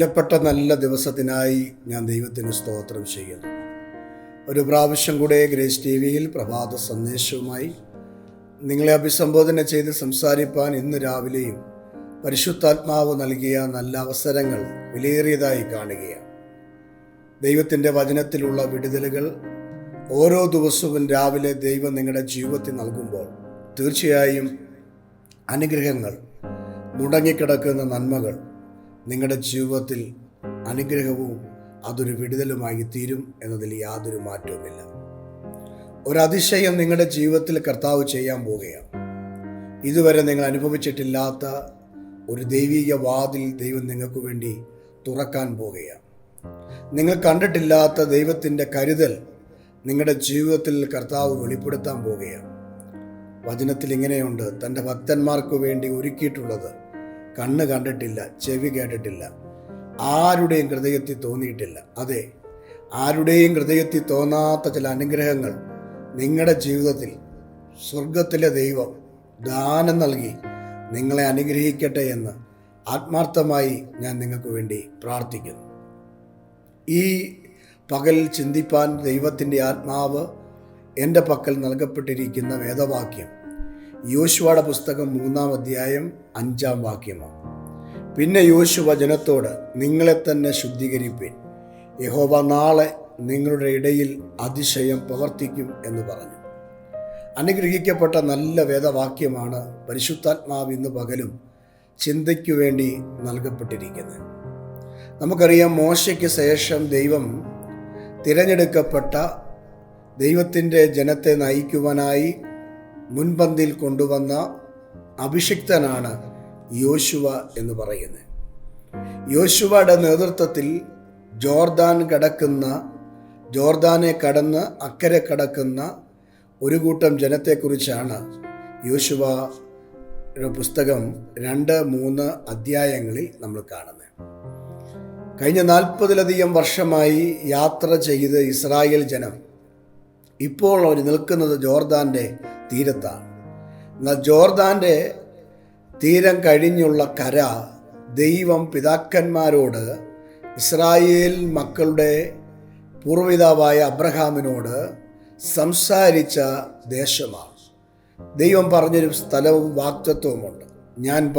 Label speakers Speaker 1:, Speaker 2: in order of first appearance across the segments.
Speaker 1: വിലപ്പെട്ട നല്ല ദിവസത്തിനായി ഞാൻ ദൈവത്തിന് സ്തോത്രം ചെയ്യുന്നു. ഒരു പ്രാവശ്യം കൂടെ ഗ്രേസ് ടി വിയിൽ പ്രഭാത സന്ദേശവുമായി നിങ്ങളെ അഭിസംബോധന ചെയ്ത് സംസാരിപ്പാൻ ഇന്ന് രാവിലെയും പരിശുദ്ധാത്മാവ് നൽകിയ നല്ല അവസരങ്ങൾ വിലയേറിയതായി കാണുകയാണ്. ദൈവത്തിന്റെ വചനത്തിലുള്ള വിടുതലുകൾ ഓരോ ദിവസവും രാവിലെ ദൈവം നിങ്ങളുടെ ജീവിതത്തിൽ നൽകുമ്പോൾ തീർച്ചയായും അനുഗ്രഹങ്ങൾ മുടങ്ങിക്കിടക്കുന്ന നന്മകൾ നിങ്ങളുടെ ജീവിതത്തിൽ അനുഗ്രഹവും അതൊരു വിടുതലുമായി തീരും എന്നതിൽ യാതൊരു മാറ്റവുമില്ല. ഒരതിശയം നിങ്ങളുടെ ജീവിതത്തിൽ കർത്താവ് ചെയ്യാൻ പോവുകയാണ്. ഇതുവരെ നിങ്ങൾ അനുഭവിച്ചിട്ടില്ലാത്ത ഒരു ദൈവിക വാതിൽ ദൈവം നിങ്ങൾക്ക് വേണ്ടി തുറക്കാൻ പോവുകയാണ്. നിങ്ങൾ കണ്ടിട്ടില്ലാത്ത ദൈവത്തിന്റെ കരുതൽ നിങ്ങളുടെ ജീവിതത്തിൽ കർത്താവ് വെളിപ്പെടുത്താൻ പോവുകയാണ്. വചനത്തിൽ ഇങ്ങനെയുണ്ട് തന്റെ ഭക്തന്മാർക്ക് വേണ്ടി ഒരുക്കിയിട്ടുള്ളത് കണ്ണ് കണ്ടിട്ടില്ല ചെവി കേട്ടിട്ടില്ല ആരുടെയും ഹൃദയത്തിൽ തോന്നിയിട്ടില്ല. അതെ ആരുടെയും ഹൃദയത്തിൽ തോന്നാത്ത ചില അനുഗ്രഹങ്ങൾ നിങ്ങളുടെ ജീവിതത്തിൽ സ്വർഗത്തിലെ ദൈവം ദാനം നൽകി നിങ്ങളെ അനുഗ്രഹിക്കട്ടെ എന്ന് ആത്മാർത്ഥമായി ഞാൻ നിങ്ങൾക്ക് വേണ്ടി പ്രാർത്ഥിക്കുന്നു. ഈ പകൽ ചിന്തിപ്പാൻ ദൈവത്തിന്റെ ആത്മാവ് എന്റെ പക്കൽ നൽകപ്പെട്ടിരിക്കുന്ന വേദവാക്യം യോശുവയുടെ പുസ്തകം മൂന്നാം അധ്യായം അഞ്ചാം വാക്യമാണ്. പിന്നെ യോശുവ ജനത്തോട് നിങ്ങളെ തന്നെ ശുദ്ധീകരിപ്പിൻ. യഹോവ നാളെ നിങ്ങളുടെ ഇടയിൽ അതിശയം പ്രവർത്തിക്കും എന്ന് പറഞ്ഞു. അനുഗ്രഹിക്കപ്പെട്ട നല്ല വേദവാക്യമാണ് പരിശുദ്ധാത്മാവ് ഇന്ന് പകലും ചിന്തയ്ക്കു വേണ്ടി നൽകപ്പെട്ടിരിക്കുന്നത്. നമുക്കറിയാം മോശയ്ക്ക് ശേഷം ദൈവം തിരഞ്ഞെടുക്കപ്പെട്ട ദൈവത്തിന്റെ ജനത്തെ നയിക്കുവാനായി മുൻപന്തിയിൽ കൊണ്ടുവന്ന അഭിഷിക്തനാണ് യോശുവ എന്ന് പറയുന്നത്. യോശുവയുടെ നേതൃത്വത്തിൽ ജോർദാൻ കടക്കുന്ന ജോർദാനെ കടന്ന് അക്കരെ കടക്കുന്ന ഒരു കൂട്ടം ജനത്തെക്കുറിച്ചാണ് യോശുവ പുസ്തകം രണ്ട് മൂന്ന് അധ്യായങ്ങളിൽ നമ്മൾ കാണുന്നത്. കഴിഞ്ഞ നാൽപ്പതിലധികം വർഷമായി യാത്ര ചെയ്ത് ഇസ്രായേൽ ജനം ഇപ്പോൾ അവർ നിൽക്കുന്നത് ജോർദാന്റെ തീരത്താണ്. എന്നാൽ ജോർദാന്റെ തീരം കഴിഞ്ഞുള്ള കര ദൈവം പിതാക്കന്മാരോട് ഇസ്രായേൽ മക്കളുടെ പൂർവിതാവായ അബ്രഹാമിനോട് സംസാരിച്ച ദേശമാണ്. ദൈവം പറഞ്ഞൊരു സ്ഥലവും വാക്തത്വവുമുണ്ട് ഞാൻ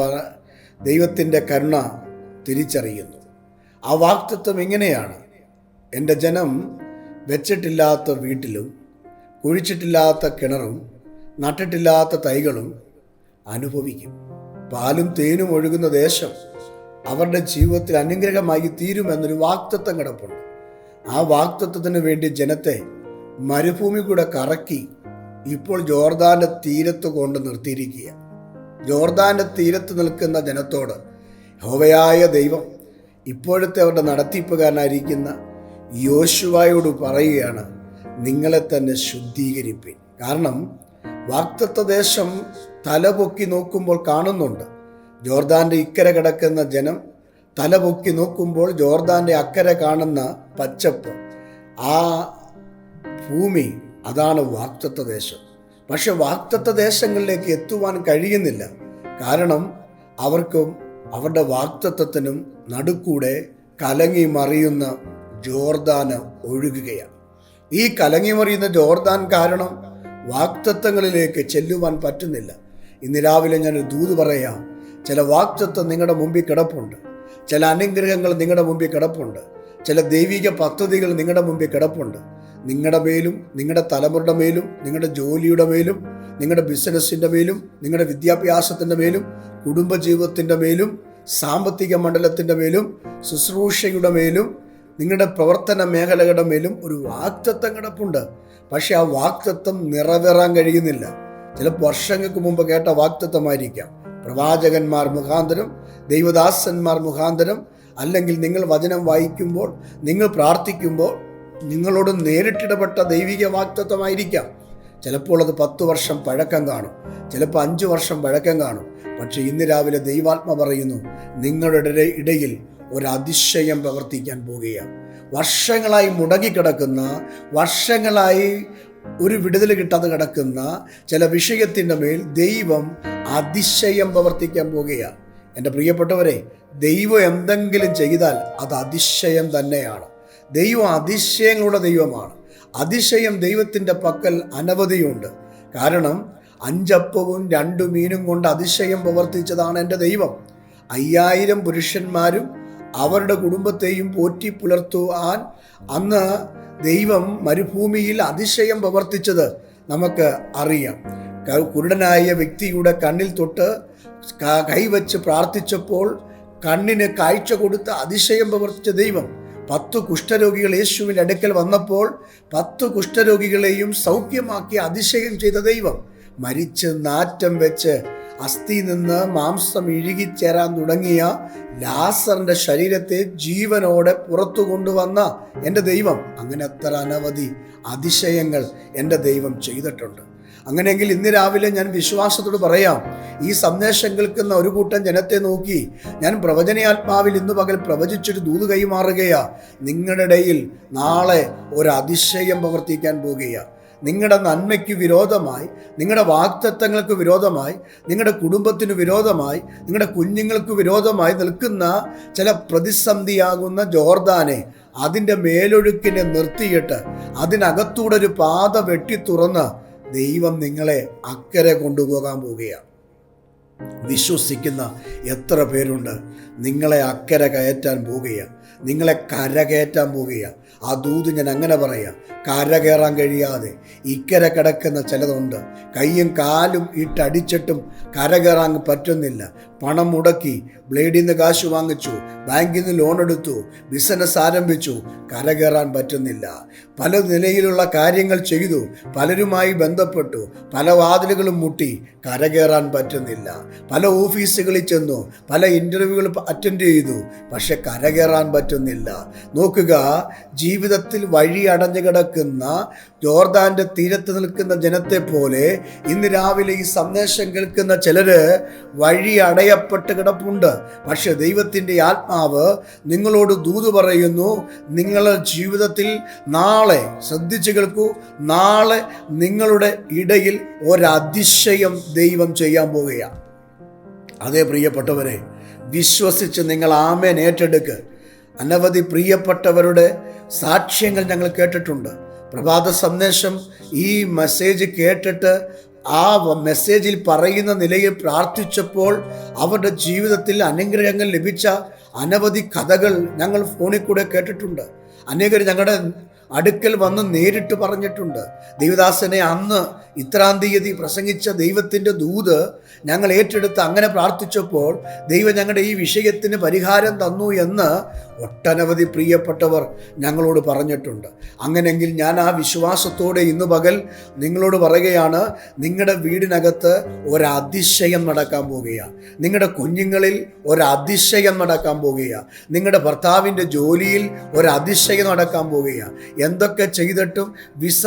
Speaker 1: ദൈവത്തിന്റെ കരുണ തിരിച്ചറിയുന്നു. ആ വാക്തത്വം എങ്ങനെയാണ്? എന്റെ ജനം വെച്ചിട്ടില്ലാത്ത വീട്ടിലും കുഴിച്ചിട്ടില്ലാത്ത കിണറും നട്ടിട്ടില്ലാത്ത തൈകളും അനുഭവിക്കും. പാലും തേനും ഒഴുകുന്ന ദേശം അവരുടെ ജീവിതത്തിൽ അനുഗ്രഹമായി തീരുമെന്നൊരു വാക്തത്വം കിടപ്പുണ്ട്. ആ വാക്തത്വത്തിന് വേണ്ടി ജനത്തെ മരുഭൂമി കൂടെ കറക്കി ഇപ്പോൾ ജോർദാന്റെ തീരത്ത് കൊണ്ട് നിർത്തിയിരിക്കുക ജോർദാന്റെ തീരത്ത് നിൽക്കുന്ന ജനത്തോട് ഹോവയായ ദൈവം ഇപ്പോഴത്തെ അവരുടെ നടത്തിപ്പുകാരനായിരിക്കുന്ന യോശുവായോട് പറയുകയാണ് നിങ്ങളെ തന്നെ ശുദ്ധീകരിപ്പിൻ. കാരണം വാക്തത്വ ദേശം തലപൊക്കി നോക്കുമ്പോൾ കാണുന്നുണ്ട്. ജോർദാന്റെ ഇക്കരെ കിടക്കുന്ന ജനം തലപൊക്കി നോക്കുമ്പോൾ ജോർദാന്റെ അക്കരെ കാണുന്ന പച്ചപ്പ്. ആ ഭൂമി അതാണ് വാക്തത്വ ദേശം പക്ഷെ വാക്തത്വ ദേശങ്ങളിലേക്ക് എത്തുവാൻ കഴിയുന്നില്ല. കാരണം അവർക്കും അവരുടെ വാക്തത്വത്തിനും നടുക്കൂടെ കലങ്ങി മറിയുന്ന ജോർദാന് ഒഴുകുകയാണ്. ഈ കലങ്ങിമറിയുന്ന ജോർദാൻ കാരണം വാക്തത്വങ്ങളിലേക്ക് ചെല്ലുവാൻ പറ്റുന്നില്ല. ഇന്ന് രാവിലെ ഞാൻ ദൂത് പറയാം. ചില വാക്തത്വം നിങ്ങളുടെ മുമ്പിൽ കിടപ്പുണ്ട്. ചില അനുഗ്രഹങ്ങൾ നിങ്ങളുടെ മുമ്പിൽ കിടപ്പുണ്ട്. ചില ദൈവിക പദ്ധതികൾ നിങ്ങളുടെ മുമ്പിൽ കിടപ്പുണ്ട്. നിങ്ങളുടെ മേലും നിങ്ങളുടെ തലമുറയുടെ മേലും നിങ്ങളുടെ ജോലിയുടെ മേലും നിങ്ങളുടെ ബിസിനസ്സിന്റെ മേലും നിങ്ങളുടെ വിദ്യാഭ്യാസത്തിന്റെ മേലും കുടുംബജീവിതത്തിന്റെ മേലും സാമ്പത്തിക മണ്ഡലത്തിന്റെ മേലും ശുശ്രൂഷയുടെ മേലും നിങ്ങളുടെ പ്രവർത്തന മേഖലകളുടെ മേലും ഒരു വാക്തത്വം കിടപ്പുണ്ട്. പക്ഷെ ആ വാക്തത്വം നിറവേറാൻ കഴിയുന്നില്ല. ചില വർഷങ്ങൾക്ക് മുമ്പ് കേട്ട വാക്തത്വമായിരിക്കാം. പ്രവാചകന്മാർ മുഖാന്തരം ദൈവദാസന്മാർ മുഖാന്തരം അല്ലെങ്കിൽ നിങ്ങൾ വചനം വായിക്കുമ്പോൾ നിങ്ങൾ പ്രാർത്ഥിക്കുമ്പോൾ നിങ്ങളോട് നേരിട്ടിടപെട്ട ദൈവിക വാക്തത്വമായിരിക്കാം. ചിലപ്പോൾ അത് പത്ത് വർഷം പഴക്കം കാണും. ചിലപ്പോൾ അഞ്ച് വർഷം പഴക്കം കാണും. പക്ഷേ ഇന്ന് രാവിലെ ദൈവാത്മ പറയുന്നു നിങ്ങളുടെ ഇടയിൽ ഒരു അതിശയം പ്രവർത്തിക്കാൻ പോവുകയാണ്. വർഷങ്ങളായി മുടങ്ങിക്കിടക്കുന്ന വർഷങ്ങളായി ഒരു വിടുതൽ കിട്ടാതെ കിടക്കുന്ന ചില വിഷയത്തിന്റെ മേൽ ദൈവം അതിശയം പ്രവർത്തിക്കാൻ പോവുകയാണ്. എന്റെ പ്രിയപ്പെട്ടവരെ ദൈവം എന്തെങ്കിലും ചെയ്താൽ അത് അതിശയം തന്നെയാണ്. ദൈവം അതിശയങ്ങളുടെ ദൈവമാണ്. അതിശയം ദൈവത്തിന്റെ പക്കൽ അനവധിയുണ്ട്. കാരണം അഞ്ചപ്പവും രണ്ടു മീനും കൊണ്ട് അതിശയം പ്രവർത്തിച്ചതാണ് എന്റെ ദൈവം. അയ്യായിരം പുരുഷന്മാരും അവരുടെ കുടുംബത്തെയും പോറ്റി പുലർത്തുവാൻ അന്ന് ദൈവം മരുഭൂമിയിൽ അതിശയം പ്രവർത്തിച്ചത് നമുക്ക് അറിയാം. കുരുടനായ വ്യക്തിയുടെ കണ്ണിൽ തൊട്ട് കൈവച്ച് പ്രാർത്ഥിച്ചപ്പോൾ കണ്ണിന് കാഴ്ച കൊടുത്ത് അതിശയം പ്രവർത്തിച്ച ദൈവം പത്ത് കുഷ്ഠരോഗികൾ യേശുവിന്റെ അടുക്കൽ വന്നപ്പോൾ പത്ത് കുഷ്ഠരോഗികളെയും സൗഖ്യമാക്കി അതിശയം ചെയ്ത ദൈവം മരിച്ച് നാറ്റം വെച്ച് അസ്ഥി നിന്ന് മാംസം ഇഴുകിച്ചേരാൻ തുടങ്ങിയ ലാസറിന്റെ ശരീരത്തെ ജീവനോടെ പുറത്തു കൊണ്ടുവന്ന എന്റെ ദൈവം. അങ്ങനെ അത്ര അനവധി അതിശയങ്ങൾ എന്റെ ദൈവം ചെയ്തിട്ടുണ്ട്. അങ്ങനെയെങ്കിൽ ഇന്ന് രാവിലെ ഞാൻ വിശ്വാസത്തോട് പറയാം ഈ സന്ദേശം കേൾക്കുന്ന ഒരു കൂട്ടം ജനത്തെ നോക്കി ഞാൻ പ്രവചനയാത്മാവിൽ ഇന്ന് പകൽ പ്രവചിച്ചൊരു ദൂത് കൈമാറുകയാ. നിങ്ങളുടെ ഇടയിൽ നാളെ ഒരു അതിശയം പ്രവർത്തിക്കാൻ പോകുകയാണ് നിങ്ങളുടെ നന്മയ്ക്ക് വിരോധമായി നിങ്ങളുടെ വാക്തത്വങ്ങൾക്ക് വിരോധമായി നിങ്ങളുടെ കുടുംബത്തിന് വിരോധമായി നിങ്ങളുടെ കുഞ്ഞുങ്ങൾക്ക് വിരോധമായി നിൽക്കുന്ന ചില പ്രതിസന്ധിയാകുന്ന ജോർദാനെ അതിന്റെ മേലൊഴുക്കിനെ നിർത്തിയിട്ട് അതിനകത്തൂടെ ഒരു പാത വെട്ടി തുറന്ന് ദൈവം നിങ്ങളെ അക്കരെ കൊണ്ടുപോകാൻ പോവുകയാണ്. വിശ്വസിക്കുന്ന എത്ര പേരുണ്ട് നിങ്ങളെ അക്കരെ കയറ്റാൻ പോവുകയാണ് നിങ്ങളെ കരകയറ്റാൻ പോവുകയാണ്. ആ ദൂത് ഞാൻ അങ്ങനെ പറയാം കര കയറാൻ കഴിയാതെ ഇക്കര കിടക്കുന്ന ചിലതുണ്ട്. കൈയും കാലും ഇട്ടടിച്ചിട്ടും കര കയറാൻ പറ്റുന്നില്ല. പണം മുടക്കി ബ്ലേഡിൽ നിന്ന് കാശ് വാങ്ങിച്ചു ബാങ്കിൽ നിന്ന് ലോൺ എടുത്തു ബിസിനസ് ആരംഭിച്ചു. കരകയറാൻ പറ്റുന്നില്ല. പല നിലയിലുള്ള കാര്യങ്ങൾ ചെയ്തു പലരുമായി ബന്ധപ്പെട്ടു പല വാതിലുകളും മുട്ടി. കരകയറാൻ പറ്റുന്നില്ല. പല ഓഫീസുകളിൽ ചെന്നു പല ഇന്റർവ്യൂകൾ അറ്റൻഡ് ചെയ്തു പക്ഷെ കരകയറാൻ പറ്റുന്നില്ല. നോക്കുക ജീവിതത്തിൽ വഴി അടഞ്ഞു കിടക്കുന്ന ജോർദാന്റെ തീരത്ത് നിൽക്കുന്ന ജനത്തെ പോലെ ഇന്ന് രാവിലെ ഈ സന്ദേശം കേൾക്കുന്ന ചിലര് വഴി അടയപ്പെട്ട് കിടപ്പുണ്ട്. പക്ഷെ ദൈവത്തിന്റെ ആത്മാവ് നിങ്ങളോട് ദൂത് പറയുന്നു നിങ്ങളുടെ ജീവിതത്തിൽ നാളെ ശ്രദ്ധിച്ചു കേൾക്കൂ നാളെ നിങ്ങളുടെ ഇടയിൽ ഒരതിശയം ദൈവം ചെയ്യാൻ പോവുകയാണ്. അതേ പ്രിയപ്പെട്ടവരെ വിശ്വസിച്ച് നിങ്ങൾ ആമേൻ ഏറ്റെടുക്ക്. അനവധി പ്രിയപ്പെട്ടവരുടെ സാക്ഷ്യങ്ങൾ ഞങ്ങൾ കേട്ടിട്ടുണ്ട്. പ്രഭാത സന്ദേശം ഈ മെസ്സേജ് കേട്ടിട്ട് ആ മെസ്സേജിൽ പറയുന്ന നിലയിൽ പ്രാർത്ഥിച്ചപ്പോൾ അവരുടെ ജീവിതത്തിൽ അനുഗ്രഹങ്ങൾ ലഭിച്ച അനവധി കഥകൾ ഞങ്ങൾ ഫോണിൽ കൂടെ കേട്ടിട്ടുണ്ട്. അനേകർ ഞങ്ങളുടെ അടുക്കൽ വന്ന് നേരിട്ട് പറഞ്ഞിട്ടുണ്ട് ദേവദാസനെ അന്ന് ഇത്രാം തീയതി പ്രസംഗിച്ച ദൈവത്തിന്റെ ദൂത് ഞങ്ങൾ ഏറ്റെടുത്ത് അങ്ങനെ പ്രാർത്ഥിച്ചപ്പോൾ ദൈവം ഞങ്ങളുടെ ഈ വിഷയത്തിന് പരിഹാരം തന്നു എന്ന് ഒട്ടനവധി പ്രിയപ്പെട്ടവർ ഞങ്ങളോട് പറഞ്ഞിട്ടുണ്ട്. അങ്ങനെങ്കിൽ ഞാൻ ആ വിശ്വാസത്തോടെ ഇന്ന് പകൽ നിങ്ങളോട് പറയുകയാണ് നിങ്ങളുടെ വീടിനകത്ത് ഒരതിശയം നടക്കാൻ പോവുകയാണ് നിങ്ങളുടെ കുഞ്ഞുങ്ങളിൽ ഒരതിശയം നടക്കാൻ പോവുകയാണ് നിങ്ങളുടെ ഭർത്താവിന്റെ ജോലിയിൽ ഒരതിശയം നടക്കാൻ പോവുകയാണ് എന്തൊക്കെ ചെയ്തിട്ടും വിസ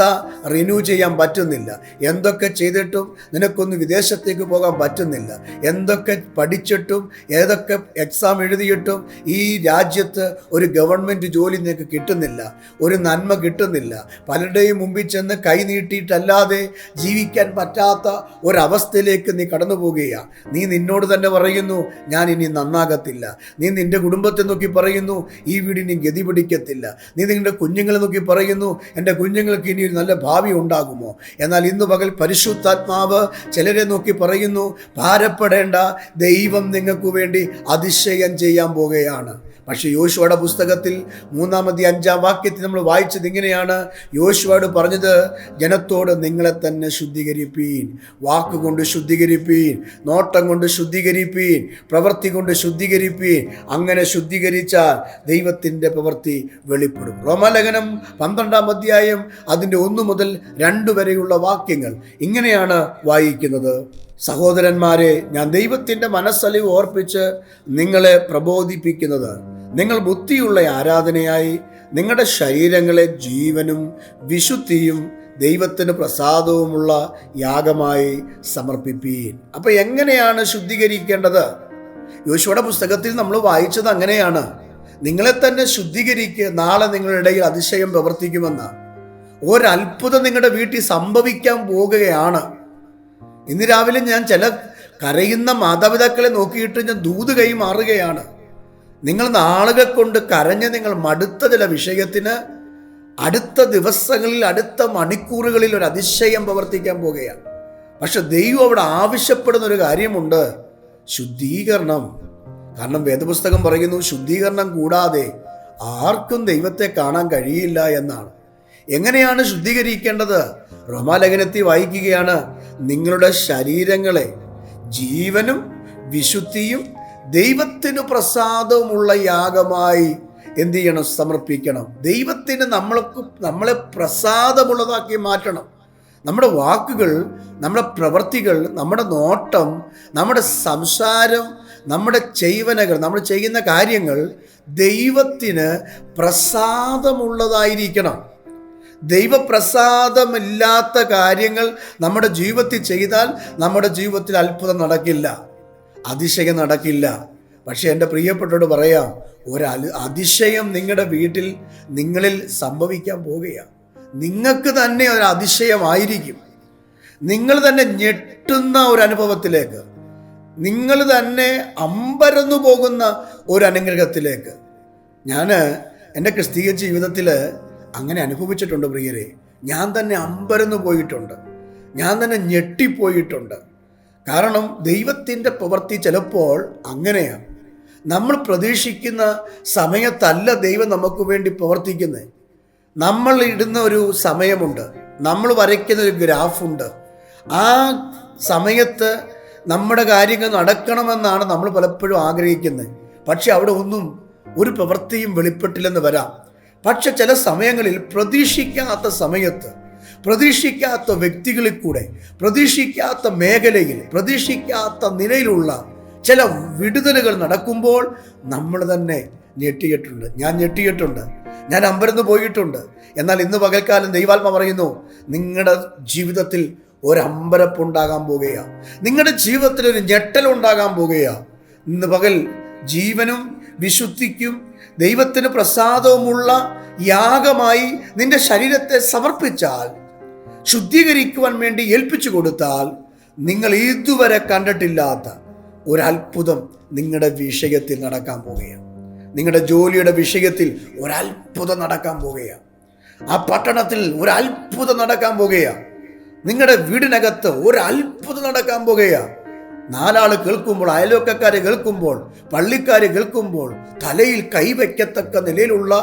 Speaker 1: റിന്യൂ ചെയ്യാൻ പറ്റുന്നില്ല. എന്തൊക്കെ ചെയ്തിട്ടും നിനക്കൊന്ന് വിദേശത്തേക്ക് പോകാൻ പറ്റുന്നില്ല. എന്തൊക്കെ പഠിച്ചിട്ടും ഏതൊക്കെ എക്സാം എഴുതിയിട്ടും ഈ രാജ്യത്ത് ഒരു ഗവൺമെന്റ് ജോലി നിനക്ക് കിട്ടുന്നില്ല. ഒരു നന്മ കിട്ടുന്നില്ല. പലരുടെയും മുമ്പിൽ ചെന്ന് കൈ നീട്ടിയിട്ടല്ലാതെ ജീവിക്കാൻ പറ്റാത്ത ഒരവസ്ഥയിലേക്ക് നീ കടന്നു പോവുകയാണ് നീ നിന്നോട് തന്നെ പറയുന്നു ഞാൻ ഇനി നന്നാകത്തില്ല. നീ നിന്റെ കുടുംബത്തെ നോക്കി പറയുന്നു ഈ വീടിനി ഗതി പിടിക്കത്തില്ല. നീ നിങ്ങളുടെ കുഞ്ഞുങ്ങളെ നോക്കി പറയുന്നു എന്റെ കുഞ്ഞുങ്ങൾക്ക് ഇനി ഒരു നല്ല ഭാവി ഉണ്ടാകുമോ? എന്നാൽ ഇന്ന് പകൽ പരിശുദ്ധാത്മാവ് ചിലരെ നോക്കി പറയുന്നു ഭാരപ്പെടേണ്ട ദൈവം നിങ്ങൾക്ക് വേണ്ടി അതിശയം ചെയ്യാൻ പോകുകയാണ് പക്ഷേ യോശുവയുടെ പുസ്തകത്തിൽ മൂന്നാമത്തെ അഞ്ചാം വാക്യത്തിൽ നമ്മൾ വായിച്ചത് ഇങ്ങനെയാണ്. യോശുവയോട് പറഞ്ഞത് ജനത്തോട് നിങ്ങളെ തന്നെ ശുദ്ധീകരിപ്പീൻ വാക്കുകൊണ്ട് ശുദ്ധീകരിപ്പീൻ നോട്ടം കൊണ്ട് ശുദ്ധീകരിപ്പീൻ പ്രവൃത്തി കൊണ്ട് ശുദ്ധീകരിപ്പീൻ അങ്ങനെ ശുദ്ധീകരിച്ചാൽ ദൈവത്തിന്റെ പ്രവൃത്തി വെളിപ്പെടും. റോമലേഖനം പന്ത്രണ്ടാം അധ്യായം അതിന്റെ ഒന്ന് മുതൽ രണ്ട് വരെയുള്ള വാക്യങ്ങൾ ഇങ്ങനെയാണ് വായിക്കുന്നത്. സഹോദരന്മാരെ ഞാൻ ദൈവത്തിന്റെ മനസ്സലിവ് ഓർപ്പിച്ച് നിങ്ങളെ പ്രബോധിപ്പിക്കുന്നത്. നിങ്ങൾ ബുദ്ധിയുള്ള ആരാധനയായി നിങ്ങളുടെ ശരീരങ്ങളെ ജീവനും വിശുദ്ധിയും ദൈവത്തിന് പ്രസാദവുമുള്ള യാഗമായി സമർപ്പിപ്പീൻ. അപ്പൊ എങ്ങനെയാണ് ശുദ്ധീകരിക്കേണ്ടത്? യോശുവയുടെ പുസ്തകത്തിൽ നമ്മൾ വായിച്ചത് അങ്ങനെയാണ്. നിങ്ങളെ തന്നെ ശുദ്ധീകരിക്കുക നാളെ നിങ്ങളുടെ ഇടയിൽ അതിശയം പ്രവർത്തിക്കുമെന്ന്. ഒരത്ഭുതം നിങ്ങളുടെ വീട്ടിൽ സംഭവിക്കാൻ പോകുകയാണ്. ഇന്ന് രാവിലെ ഞാൻ ചില കരയുന്ന മാതാപിതാക്കളെ നോക്കിയിട്ട് ഞാൻ ദൂത് കൈ മാറുകയാണ്. നിങ്ങൾ നാളുകൾ കൊണ്ട് കരഞ്ഞ് നിങ്ങൾ മടുത്ത ചില വിഷയത്തിന് അടുത്ത ദിവസങ്ങളിൽ അടുത്ത മണിക്കൂറുകളിൽ ഒരു അതിശയം പ്രവർത്തിക്കാൻ പോകുകയാണ്. പക്ഷെ ദൈവം അവിടെ ആവശ്യപ്പെടുന്ന ഒരു കാര്യമുണ്ട്. ശുദ്ധീകരണം. കാരണം വേദപുസ്തകം പറയുന്നു ശുദ്ധീകരണം കൂടാതെ ആർക്കും ദൈവത്തെ കാണാൻ കഴിയില്ല എന്നാണ്. എങ്ങനെയാണ് ശുദ്ധീകരിക്കേണ്ടത്? റോമാലേഖനത്തിൽ വായിക്കുകയാണ് നിങ്ങളുടെ ശരീരങ്ങളെ ജീവനും വിശുദ്ധിയും ദൈവത്തിന് പ്രസാദമുള്ള യാഗമായി എന്ത് ചെയ്യണം? സമർപ്പിക്കണം. ദൈവത്തിന് നമ്മൾക്ക് നമ്മളെ പ്രസാദമുള്ളതാക്കി മാറ്റണം. നമ്മുടെ വാക്കുകൾ നമ്മുടെ പ്രവൃത്തികൾ നമ്മുടെ നോട്ടം നമ്മുടെ സംസാരം നമ്മുടെ ചെയ്വനകൾ നമ്മൾ ചെയ്യുന്ന കാര്യങ്ങൾ ദൈവത്തിന് പ്രസാദമുള്ളതായിരിക്കണം. ദൈവപ്രസാദമില്ലാത്ത കാര്യങ്ങൾ നമ്മുടെ ജീവിതത്തിൽ ചെയ്താൽ നമ്മുടെ ജീവിതത്തിൽ അത്ഭുതം നടക്കില്ല. അതിശയം നടക്കില്ല. പക്ഷെ എന്റെ പ്രിയപ്പെട്ടോട് പറയാം ഒരു അതിശയം നിങ്ങളുടെ വീട്ടിൽ നിങ്ങളിൽ സംഭവിക്കാൻ പോവുകയാണ്. നിങ്ങൾക്ക് തന്നെ ഒരു അതിശയമായിരിക്കും. നിങ്ങൾ തന്നെ ഞെട്ടുന്ന ഒരു അനുഭവത്തിലേക്ക്. നിങ്ങൾ തന്നെ അമ്പരന്നു പോകുന്ന ഒരു അനുഗ്രഹത്തിലേക്ക്. ഞാൻ എന്റെ ക്രിസ്തീയ ജീവിതത്തിൽ അങ്ങനെ അനുഭവിച്ചിട്ടുണ്ട് പ്രിയരെ. ഞാൻ തന്നെ അമ്പരന്നു പോയിട്ടുണ്ട്. ഞാൻ തന്നെ ഞെട്ടിപ്പോയിട്ടുണ്ട്. കാരണം ദൈവത്തിന്റെ പ്രവൃത്തി ചിലപ്പോൾ അങ്ങനെയാണ്. നമ്മൾ പ്രതീക്ഷിക്കുന്ന സമയത്തല്ല ദൈവം നമുക്ക് വേണ്ടി പ്രവർത്തിക്കുന്നത് നമ്മൾ ഇടുന്ന ഒരു സമയമുണ്ട്. നമ്മൾ വരയ്ക്കുന്ന ഒരു ഗ്രാഫുണ്ട്. ആ സമയത്ത് നമ്മുടെ കാര്യങ്ങൾ നടക്കണമെന്നാണ് നമ്മൾ പലപ്പോഴും ആഗ്രഹിക്കുന്നത് പക്ഷെ അവിടെ ഒന്നും ഒരു പ്രവൃത്തിയും വെളിപ്പെട്ടില്ലെന്ന് വരാം. പക്ഷെ ചില സമയങ്ങളിൽ പ്രതീക്ഷിക്കാത്ത സമയത്ത് പ്രതീക്ഷിക്കാത്ത വ്യക്തികളിൽ കൂടെ പ്രതീക്ഷിക്കാത്ത മേഖലയിൽ പ്രതീക്ഷിക്കാത്ത നിലയിലുള്ള ചില വിടുതലുകൾ നടക്കുമ്പോൾ നമ്മൾ തന്നെ ഞെട്ടിയിട്ടുണ്ട്. ഞാൻ ഞെട്ടിയിട്ടുണ്ട്. ഞാൻ അമ്പരന്ന് പോയിട്ടുണ്ട്. എന്നാൽ ഇന്ന് പകൽക്കാലം ദൈവാത്മ പറയുന്നു നിങ്ങളുടെ ജീവിതത്തിൽ ഒരമ്പരപ്പുണ്ടാകാൻ പോകുകയാണ് നിങ്ങളുടെ ജീവിതത്തിൽ ഒരു ഞെട്ടലുണ്ടാകാൻ പോകുകയാണ് ഇന്ന് പകൽ ജീവനും വിശുദ്ധിക്കും ദൈവത്തിന് പ്രസാദവുമുള്ള യാഗമായി നിന്റെ ശരീരത്തെ സമർപ്പിച്ചാൽ ശുദ്ധീകരിക്കുവാൻ വേണ്ടി ഏൽപ്പിച്ചു കൊടുത്താൽ നിങ്ങൾ ഇതുവരെ കണ്ടിട്ടില്ലാത്ത ഒരു അത്ഭുതം നിങ്ങളുടെ വിഷയത്തിൽ നടക്കാൻ പോവുകയാണ്. നിങ്ങളുടെ ജോലിയുടെ വിഷയത്തിൽ ഒരത്ഭുതം നടക്കാൻ പോവുകയാണ്. ആ പട്ടണത്തിൽ ഒരു അത്ഭുതം നടക്കാൻ പോവുകയാണ്. നിങ്ങളുടെ വീടിനകത്ത് ഒരു അത്ഭുതം നടക്കാൻ പോവുകയാണ്. നാലാൾ കേൾക്കുമ്പോൾ അയൽവക്കക്കാരെ കേൾക്കുമ്പോൾ പള്ളിക്കാരെ കേൾക്കുമ്പോൾ തലയിൽ കൈവയ്ക്കത്തക്ക നിലയിലുള്ള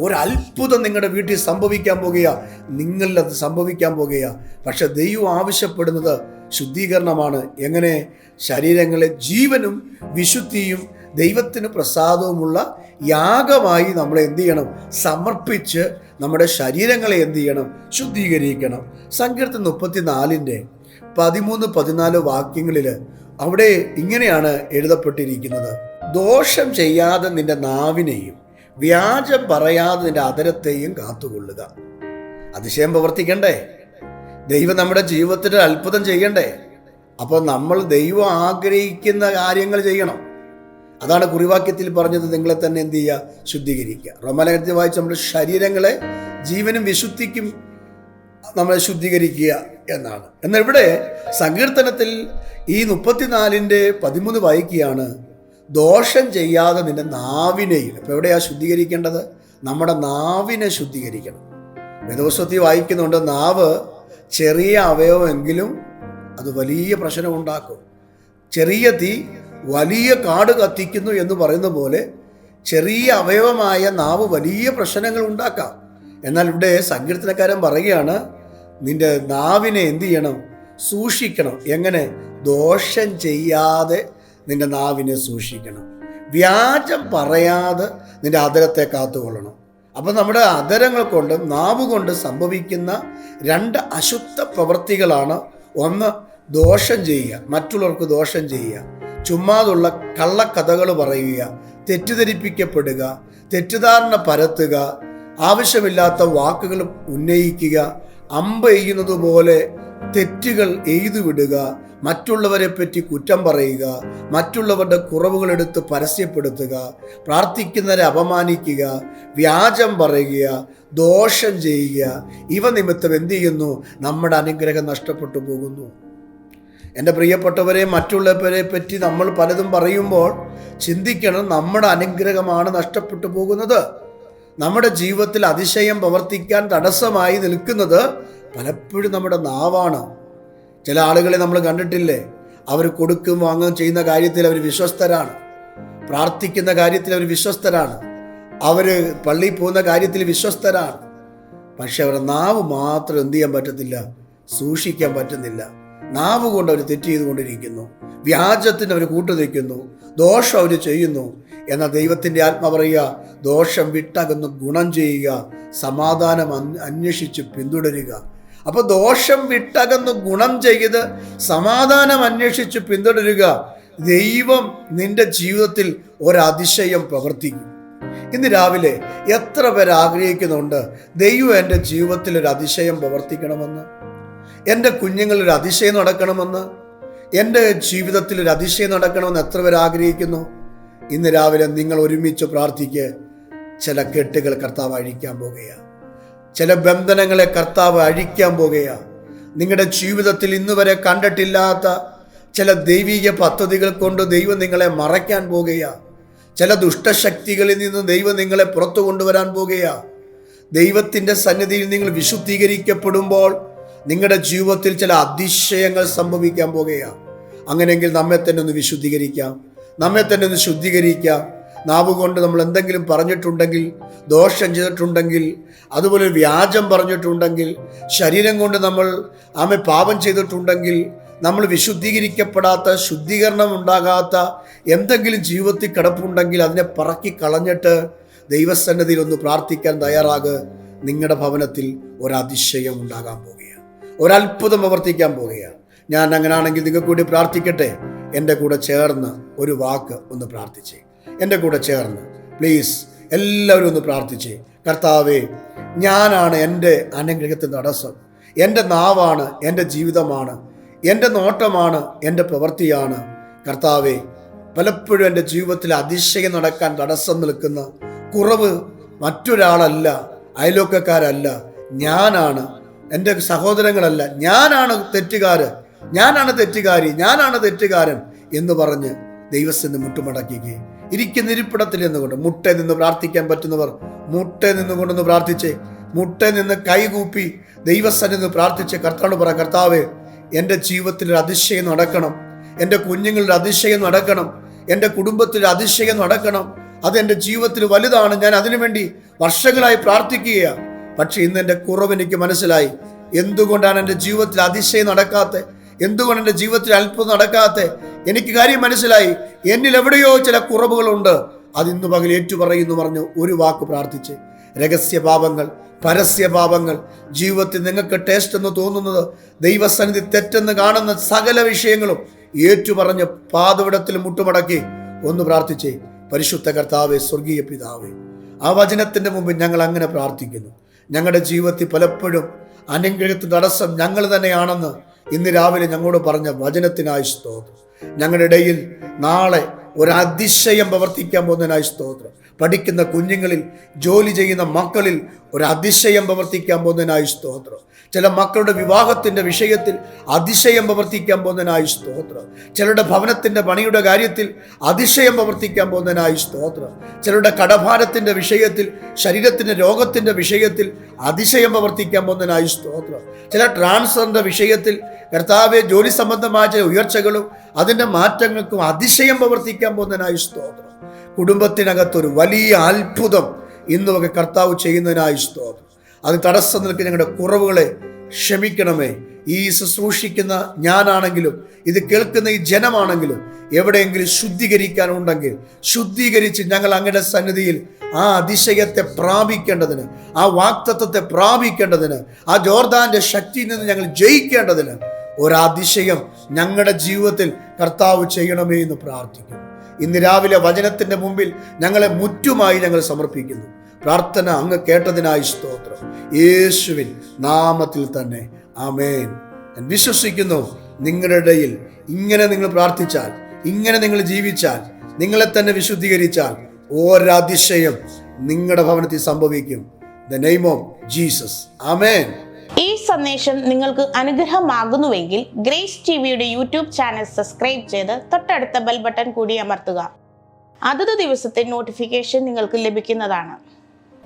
Speaker 1: ഒരു അത്ഭുതം നിങ്ങളുടെ വീട്ടിൽ സംഭവിക്കാൻ പോകുക നിങ്ങളിൽ അത് സംഭവിക്കാൻ പോകുക പക്ഷെ ദൈവം ആവശ്യപ്പെടുന്നത് ശുദ്ധീകരണമാണ്. എങ്ങനെ? ശരീരങ്ങളെ ജീവനും വിശുദ്ധിയും ദൈവത്തിന് പ്രസാദവുമുള്ള യാഗമായി നമ്മൾ എന്ത് ചെയ്യണം? സമർപ്പിച്ച് നമ്മുടെ ശരീരങ്ങളെ എന്ത് ചെയ്യണം? ശുദ്ധീകരിക്കണം. സങ്കീർത്തൻ മുപ്പത്തിനാലിന്റെ പതിമൂന്ന് പതിനാല് വാക്യങ്ങളിൽ അവിടെ ഇങ്ങനെയാണ് എഴുതപ്പെട്ടിരിക്കുന്നത്. ദോഷം ചെയ്യാതെ നിന്റെ നാവിനെയും വ്യാജം പറയാതെ നിന്റെ അതരത്തെയും കാത്തുകൊള്ളുക. അതിശയം പ്രവർത്തിക്കണ്ടേ? ദൈവം നമ്മുടെ ജീവിതത്തിൽ അത്ഭുതം ചെയ്യണ്ടേ? അപ്പോൾ നമ്മൾ ദൈവം ആഗ്രഹിക്കുന്ന കാര്യങ്ങൾ ചെയ്യണം. അതാണ് കുറിവാക്യത്തിൽ പറഞ്ഞത് നിങ്ങളെ തന്നെ എന്ത് ചെയ്യുക? ശുദ്ധീകരിക്കുക. റോമലേഖനത്തിൽ വായിച്ച് നമ്മുടെ ശരീരങ്ങളെ ജീവനും വിശുദ്ധിക്കും നമ്മളെ ശുദ്ധീകരിക്കുക എന്നാണ്. എന്നാൽ ഇവിടെ സങ്കീർത്തനത്തിൽ ഈ മുപ്പത്തിനാലിന്റെ പതിമൂന്ന് വായിക്കുകയാണ് ദോഷം ചെയ്യാതെ നിന്റെ നാവിനെയും അപ്പോൾ എവിടെയാണ് ശുദ്ധീകരിക്കേണ്ടത്? നമ്മുടെ നാവിനെ ശുദ്ധീകരിക്കണം. വേദപുസ്തകത്തിൽ വായിക്കുന്നുണ്ട് നാവ് ചെറിയ അവയവമെങ്കിലും അത് വലിയ പ്രശ്നമുണ്ടാക്കും. ചെറിയ തീ വലിയ കാട് കത്തിക്കുന്നു എന്ന് പറയുന്ന പോലെ ചെറിയ അവയവമായ നാവ് വലിയ പ്രശ്നങ്ങൾ ഉണ്ടാക്കാം. എന്നാൽ ഇവിടെ സങ്കീർത്തനക്കാരൻ പറയുകയാണ് നിന്റെ നാവിനെ എന്തു ചെയ്യണം? സൂക്ഷിക്കണം. എങ്ങനെ? ദോഷം ചെയ്യാതെ നിന്റെ നാവിനെ സൂക്ഷിക്കണം. വ്യാജം പറയാതെ നിന്റെ അതരത്തെ കാത്തുകൊള്ളണം. അപ്പം നമ്മുടെ അതരങ്ങൾ കൊണ്ട് നാവ് കൊണ്ട് സംഭവിക്കുന്ന രണ്ട് അശുദ്ധ പ്രവൃത്തികളാണ് ഒന്ന് ദോഷം ചെയ്യുക മറ്റുള്ളവർക്ക് ദോഷം ചെയ്യുക. ചുമ്മാതുള്ള കള്ളക്കഥകൾ പറയുക തെറ്റിദ്ധരിപ്പിക്കപ്പെടുക തെറ്റിദ്ധാരണ പരത്തുക ആവശ്യമില്ലാത്ത വാക്കുകൾ ഉന്നയിക്കുക അമ്പ എയ്യുന്നത് പോലെ തെറ്റുകൾ എയ്തു വിടുക മറ്റുള്ളവരെ പറ്റി കുറ്റം പറയുക മറ്റുള്ളവരുടെ കുറവുകൾ എടുത്ത് പരസ്യപ്പെടുത്തുക പ്രാർത്ഥിക്കുന്നവരെ അപമാനിക്കുക വ്യാജം പറയുക ദോഷം ചെയ്യുക ഇവ നിമിത്തം എന്തു ചെയ്യുന്നു? നമ്മുടെ അനുഗ്രഹം നഷ്ടപ്പെട്ടു പോകുന്നു. എന്റെ പ്രിയപ്പെട്ടവരെ മറ്റുള്ളവരെ പറ്റി നമ്മൾ പലതും പറയുമ്പോൾ ചിന്തിക്കണം നമ്മുടെ അനുഗ്രഹമാണ് നഷ്ടപ്പെട്ടു പോകുന്നത്. നമ്മുടെ ജീവിതത്തിൽ അതിശയം പ്രവർത്തിക്കാൻ തടസ്സമായി നിൽക്കുന്നത് പലപ്പോഴും നമ്മുടെ നാവാണ്. ചില ആളുകളെ നമ്മൾ കണ്ടിട്ടില്ലേ? അവർ കൊടുക്കും വാങ്ങും ചെയ്യുന്ന കാര്യത്തിൽ അവർ വിശ്വസ്തരാണ്. പ്രാർത്ഥിക്കുന്ന കാര്യത്തിൽ അവർ വിശ്വസ്തരാണ്. അവർ പള്ളിയിൽ പോകുന്ന കാര്യത്തിൽ വിശ്വസ്തരാണ്. പക്ഷെ അവരുടെ നാവ് മാത്രം എന്ത് ചെയ്യാൻ പറ്റത്തില്ല? സൂക്ഷിക്കാൻ പറ്റുന്നില്ല. നാവ് കൊണ്ട് അവർ തെറ്റ് ചെയ്തുകൊണ്ടിരിക്കുന്നു. വ്യാജത്തിന് അവർ കൂട്ടുനിൽക്കുന്നു ദോഷം അവർ ചെയ്യുന്നു. എന്നാൽ ദൈവത്തിന്റെ ആത്മ പറയുക ദോഷം വിട്ടകന്ന് ഗുണം ചെയ്യുക സമാധാനം അന്വേഷിച്ച് പിന്തുടരുക. അപ്പോൾ ദോഷം വിട്ടകന്ന് ഗുണം ചെയ്ത് സമാധാനം അന്വേഷിച്ച് പിന്തുടരുക ദൈവം നിന്റെ ജീവിതത്തിൽ ഒരതിശയം പ്രവർത്തിക്കും. ഇന്ന് രാവിലെ എത്ര പേർ ആഗ്രഹിക്കുന്നുണ്ട് ദൈവം എന്റെ ജീവിതത്തിൽ ഒരു അതിശയം പ്രവർത്തിക്കണമെന്ന്? എന്റെ കുഞ്ഞുങ്ങളിൽ ഒരു അതിശയം നടക്കണമെന്ന്? എന്റെ ജീവിതത്തിൽ ഒരു അതിശയം നടക്കണമെന്ന് എത്ര പേർ ആഗ്രഹിക്കുന്നു? ഇന്ന് രാവിലെ നിങ്ങൾ ഒരുമിച്ച് പ്രാർത്ഥിക്ക്. ചില കെട്ടുകൾ കർത്താവ് അഴിക്കാൻ പോകുകയാണ് ചില ബന്ധനങ്ങളെ കർത്താവ് അഴിക്കാൻ പോകുകയാണ് നിങ്ങളുടെ ജീവിതത്തിൽ ഇന്ന് വരെ കണ്ടിട്ടില്ലാത്ത ചില ദൈവിക പദ്ധതികൾ കൊണ്ട് ദൈവം നിങ്ങളെ മറയ്ക്കാൻ പോകുകയാണ് ചില ദുഷ്ടശക്തികളിൽ നിന്ന് ദൈവം നിങ്ങളെ പുറത്തു കൊണ്ടുവരാൻ പോകുകയാണ് ദൈവത്തിന്റെ സന്നിധിയിൽ നിങ്ങൾ വിശുദ്ധീകരിക്കപ്പെടുമ്പോൾ നിങ്ങളുടെ ജീവിതത്തിൽ ചില അതിശയങ്ങൾ സംഭവിക്കാൻ പോകുകയാണ് അങ്ങനെയെങ്കിൽ നമ്മെ തന്നെ ഒന്ന് വിശുദ്ധീകരിക്കാം. നമ്മെ തന്നെ ഒന്ന് ശുദ്ധീകരിക്കാം. നാവ് കൊണ്ട് നമ്മൾ എന്തെങ്കിലും പറഞ്ഞിട്ടുണ്ടെങ്കിൽ ദോഷം ചെയ്തിട്ടുണ്ടെങ്കിൽ അതുപോലെ വ്യാജം പറഞ്ഞിട്ടുണ്ടെങ്കിൽ ശരീരം കൊണ്ട് നമ്മൾ ആമെ പാപം ചെയ്തിട്ടുണ്ടെങ്കിൽ നമ്മൾ വിശുദ്ധീകരിക്കപ്പെടാത്ത ശുദ്ധീകരണം ഉണ്ടാകാത്ത എന്തെങ്കിലും ജീവിതത്തിൽ കിടപ്പുണ്ടെങ്കിൽ അതിനെ പറക്കി കളഞ്ഞിട്ട് ദൈവസന്നതിയിൽ ഒന്ന് പ്രാർത്ഥിക്കാൻ തയ്യാറാകുക നിങ്ങളുടെ ഭവനത്തിൽ ഒരതിശയം ഉണ്ടാകാൻ പോവുകയാണ്. ഒരത്ഭുതം പ്രവർത്തിക്കാൻ പോവുകയാണ്. ഞാൻ അങ്ങനാണെങ്കിൽ നിങ്ങൾക്ക് കൂടി പ്രാർത്ഥിക്കട്ടെ? എന്റെ കൂടെ ചേർന്ന് ഒരു വാക്ക് ഒന്ന് പ്രാർത്ഥിച്ചേ. എന്റെ കൂടെ ചേർന്ന്. പ്ലീസ് എല്ലാവരും ഒന്ന് പ്രാർത്ഥിച്ച്. കർത്താവേ ഞാനാണ് എന്റെ അനുഗ്രഹത്തിന്റെ തടസ്സം. എന്റെ നാവാണ് എന്റെ ജീവിതമാണ്. എന്റെ നോട്ടമാണ് എന്റെ പ്രവൃത്തിയാണ്. കർത്താവേ പലപ്പോഴും എന്റെ ജീവിതത്തിൽ അതിശയം നടക്കാൻ തടസ്സം നിൽക്കുന്ന കുറവ് മറ്റൊരാളല്ല അയലോക്കക്കാരല്ല. ഞാനാണ് എന്റെ സഹോദരങ്ങളല്ല. ഞാനാണ് തെറ്റുകാർ ഞാനാണ് തെറ്റുകാരി. ഞാനാണ് തെറ്റുകാരൻ എന്ന് പറഞ്ഞ് ദൈവസ്ഥ മുട്ടുമടക്കിക്ക് ഇരിക്കുന്ന ഇരിപ്പിടത്തിൽ നിന്നുകൊണ്ട് മുട്ട നിന്ന് പ്രാർത്ഥിക്കാൻ പറ്റുന്നവർ മുട്ട നിന്നുകൊണ്ടൊന്ന് പ്രാർത്ഥിച്ച്. മുട്ട നിന്ന് കൈകൂപ്പി ദൈവസ്ഥനിൽ നിന്ന് പ്രാർത്ഥിച്ച്. കർത്താവ് പറ കർത്താവ് എന്റെ ജീവിതത്തിൽ ഒരു അതിശയം നടക്കണം. എന്റെ കുഞ്ഞുങ്ങളുടെ അതിശയം നടക്കണം. എന്റെ കുടുംബത്തിൽ അതിശയം നടക്കണം. അത് എന്റെ ജീവിതത്തിൽ വലുതാണ്. ഞാൻ അതിനുവേണ്ടി വർഷങ്ങളായി പ്രാർത്ഥിക്കുകയാണ് പക്ഷെ ഇന്ന് എന്റെ കുറവ് എനിക്ക് മനസ്സിലായി. എന്തുകൊണ്ടാണ് എന്റെ ജീവിതത്തിൽ അതിശയം നടക്കാത്ത എന്തുകൊണ്ട് എന്റെ ജീവിതത്തിൽ അല്പം നടക്കാത്ത എനിക്ക് കാര്യം മനസ്സിലായി? എന്നിൽ എവിടെയോ ചില കുറവുകളുണ്ട്. അത് ഇന്ന് പകൽ ഏറ്റുപറയുന്നു പറഞ്ഞു ഒരു വാക്ക് പ്രാർത്ഥിച്ച്. രഹസ്യ പാപങ്ങൾ പരസ്യ പാപങ്ങൾ ജീവിതത്തിൽ നിങ്ങൾക്ക് ടേസ്റ്റ് എന്ന് തോന്നുന്നത് ദൈവസന്നിധി തെറ്റെന്ന് കാണുന്ന സകല വിഷയങ്ങളും ഏറ്റുപറഞ്ഞ് പാതവിടത്തിൽ മുട്ടുമടക്കി ഒന്ന് പ്രാർത്ഥിച്ചേ. പരിശുദ്ധ കർത്താവേ സ്വർഗീയ പിതാവേ ആ വചനത്തിന്റെ മുമ്പിൽ ഞങ്ങൾ അങ്ങനെ പ്രാർത്ഥിക്കുന്നു. ഞങ്ങളുടെ ജീവിതത്തിൽ പലപ്പോഴും അനുഗ്രഹത്തിന്റെ തടസ്സം ഞങ്ങൾ തന്നെയാണെന്ന് ഇന്ന് രാവിലെ ഞങ്ങളോട് പറഞ്ഞ വചനത്തിനായി സ്തോത്രം. ഞങ്ങളുടെ ഇടയിൽ നാളെ ഒരു അതിശയം പ്രവർത്തിക്കാൻ പോകുന്നതിനായി സ്തോത്രം. പഠിക്കുന്ന കുഞ്ഞുങ്ങളിൽ ജോലി ചെയ്യുന്ന മക്കളിൽ ഒരു അതിശയം പ്രവർത്തിക്കാൻ പോകുന്നതിനായി സ്തോത്രം. ചില മക്കളുടെ വിവാഹത്തിന്റെ വിഷയത്തിൽ അതിശയം പ്രവർത്തിക്കാൻ പോകുന്നതിനായി സ്തോത്രം. ചിലരുടെ ഭവനത്തിന്റെ പണിയുടെ കാര്യത്തിൽ അതിശയം പ്രവർത്തിക്കാൻ പോകുന്നതിനായി സ്തോത്രം. ചിലരുടെ കടഭാരത്തിന്റെ വിഷയത്തിൽ ശരീരത്തിന്റെ രോഗത്തിന്റെ വിഷയത്തിൽ അതിശയം പ്രവർത്തിക്കാൻ പോകുന്നതിനായി സ്തോത്രം. ചില ട്രാൻസ്ഫറിന്റെ വിഷയത്തിൽ കർത്താവെ ജോലി സംബന്ധമായ ചില ഉയർച്ചകളും അതിന്റെ മാറ്റങ്ങൾക്കും അതിശയം പ്രവർത്തിക്കാൻ പോകുന്നതിനായി സ്തോത്രം. കുടുംബത്തിനകത്തൊരു വലിയ അത്ഭുതം ഇന്നുമൊക്കെ കർത്താവ് ചെയ്യുന്നതിനായി സ്തോത്രം. അത് തടസ്സം നിൽക്കുന്ന ഞങ്ങളുടെ കുറവുകളെ ക്ഷമിക്കണമേ. ഈ ശുശ്രൂഷിക്കുന്ന ഞാനാണെങ്കിലും ഇത് കേൾക്കുന്ന ഈ ജനമാണെങ്കിലും എവിടെയെങ്കിലും ശുദ്ധീകരിക്കാനുണ്ടെങ്കിൽ ശുദ്ധീകരിച്ച് ഞങ്ങൾ അങ്ങയുടെ സന്നിധിയിൽ ആ അതിശയത്തെ പ്രാപിക്കേണ്ടതിന് ആ വാക്തത്വത്തെ പ്രാപിക്കേണ്ടതിന് ആ ജോർദാന്റെ ശക്തിയിൽ നിന്ന് ഞങ്ങൾ ജയിക്കേണ്ടതിന് ഒരതിശയം ഞങ്ങളുടെ ജീവിതത്തിൽ കർത്താവ് ചെയ്യണമേ എന്ന് പ്രാർത്ഥിക്കുന്നു. ഇന്ന് രാവിലെ വചനത്തിന്റെ മുമ്പിൽ ഞങ്ങളെ മുറ്റുമായി ഞങ്ങൾ സമർപ്പിക്കുന്നു. പ്രാർത്ഥന അങ്ങ് കേട്ടതിനായി സ്തോത്രം. യേശുവിൻ നാമത്തിൽ തന്നെ. ആമേൻ. ഞാൻ വിശ്വസിക്കുന്നു നിങ്ങളുടെ ഇടയിൽ ഇങ്ങനെ നിങ്ങൾ പ്രാർത്ഥിച്ചാൽ ഇങ്ങനെ നിങ്ങൾ ജീവിച്ചാൽ നിങ്ങളെ തന്നെ വിശുദ്ധീകരിച്ചാൽ ഒരതിശയം നിങ്ങളുടെ ഭവനത്തിൽ സംഭവിക്കും. The name of Jesus amen
Speaker 2: ഈ സന്ദേശം നിങ്ങൾക്ക് അനുഗ്രഹമാകുന്നുവെങ്കിൽ ഗ്രേസ് ടി വിയുടെ യൂട്യൂബ് ചാനൽ സബ്സ്ക്രൈബ് ചെയ്ത് തൊട്ടടുത്ത ബെൽ ബട്ടൺ കൂടി അമർത്തുക. അതത് ദിവസത്തെ നോട്ടിഫിക്കേഷൻ നിങ്ങൾക്ക് ലഭിക്കുന്നതാണ്.